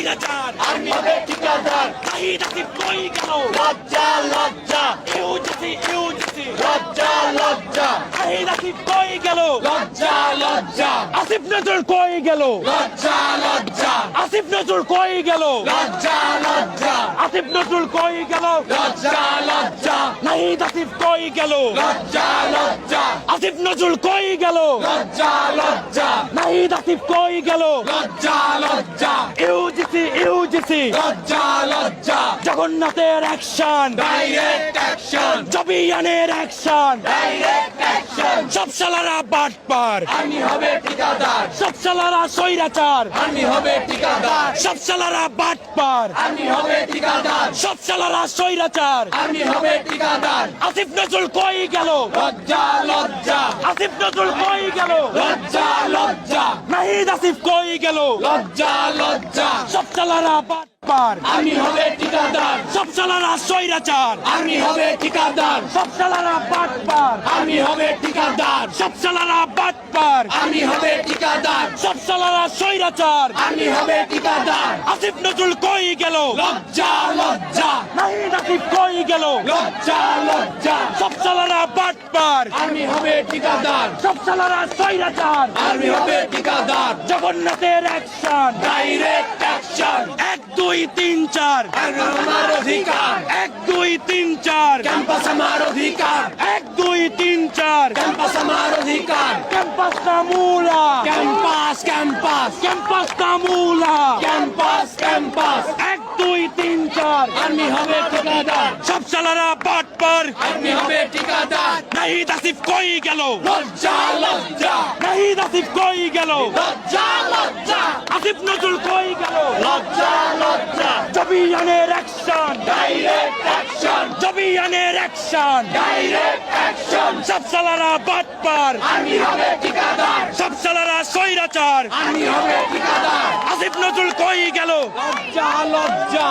স্বৈরাচার আমি হবে ঠিকাদার। আসিফ কই গেল? লজ্জা লজ্জা। UGC UGC. লজ্জা লজ্জা। নাহিদ আসিফ কই গেল? লজ্জা লজ্জা। আসিফ নজরুল কই গেল? লজ্জা লজ্জা। আসিফ নজরুল কই গেল? লজ্জা লজ্জা। আসিফ নজরুল কই গেল? লজ্জা লজ্জা। নাহিদ আসিফ কই গেল? লজ্জা লজ্জা। আসিফ নজরুল কই গেল? লজ্জা লজ্জা। আসিফ কই গেল? লজ্জা লজ্জা। UGC UGC. লজ্জা লজ্জা। জগন্নাথের অ্যাকশন ডাইরেক্ট অ্যাকশন জবিয়ানের অ্যাকশন ডাইরেক্ট অ্যাকশন সব সালারা বাটপার আমি হবে ঠিকাদার। সব সালারা স্বৈরাচার। আমি হবে ঠিকাদার। সব সালারা বাটপার আমি হবে ঠিকাদার। সব সালারা স্বৈরাচার। আমি হবে ঠিকাদার। আসিফ নজরুল কই গেল? লজ্জা লজ্জা। আসিফ নজরুল কই গেল? লজ্জা লজ্জা। নাহিদ আসিফ কই গেল? লজ্জা লজ্জা। সব সালারা বাটপার আমি হবে ঠিকাদার। সব সালারা স্বৈরাচার। আমি হবে ঠিকাদার। সব সালারা বাটপার আমি হবে ঠিকাদার। সব সালারা বাটপার আমি হবে ঠিকাদার। সব সালারা আমি হবে ঠিকাদার। আসিফ নজরুল কই গেল? লজ্জা লজ্জা। আসিফ কই গেল? লজ্জা লজ্জা। সব সালারা বাটপার আমি হবে ঠিকাদার। সব সালারা স্বৈরাচার। আমি হবে ঠিকাদার। জগন্নাথের অ্যাকশন ডাইরেক্ট অ্যাকশন এক দুই তিন চার। আমার অধিকার এক দুই তিন চার। ক্যাম্পাস আমার অধিকার। এক দুই তিন চার। ক্যাম্পাস আমার অধিকার। ক্যাম্পাস কামুলা ক্যাম্পাস ক্যাম্পাস। ক্যাম্পাস কামুলা ক্যাম্পাস ক্যাম্পাস। এক দুই তিন চার। আমি হবে ঠিকাদার। সব সালারা বাটপার আমি হবে ঠিকাদার। নাহিদ আসিফ কই গেল? লজ্জা লজ্জা। নাহিদ আসিফ কই গেল? লজ্জা লজ্জা আসিফ নজরুল কই গেল লজ্জা লজ্জা জবিয়ানের action direct action action! Action direct action সব সালারা বাটপার আমি হবে ঠিকাদার সব সালারা সৈরাচার আমি হবে ঠিকাদার আসিফ নজরুল কই গেল লজ্জা লজ্জা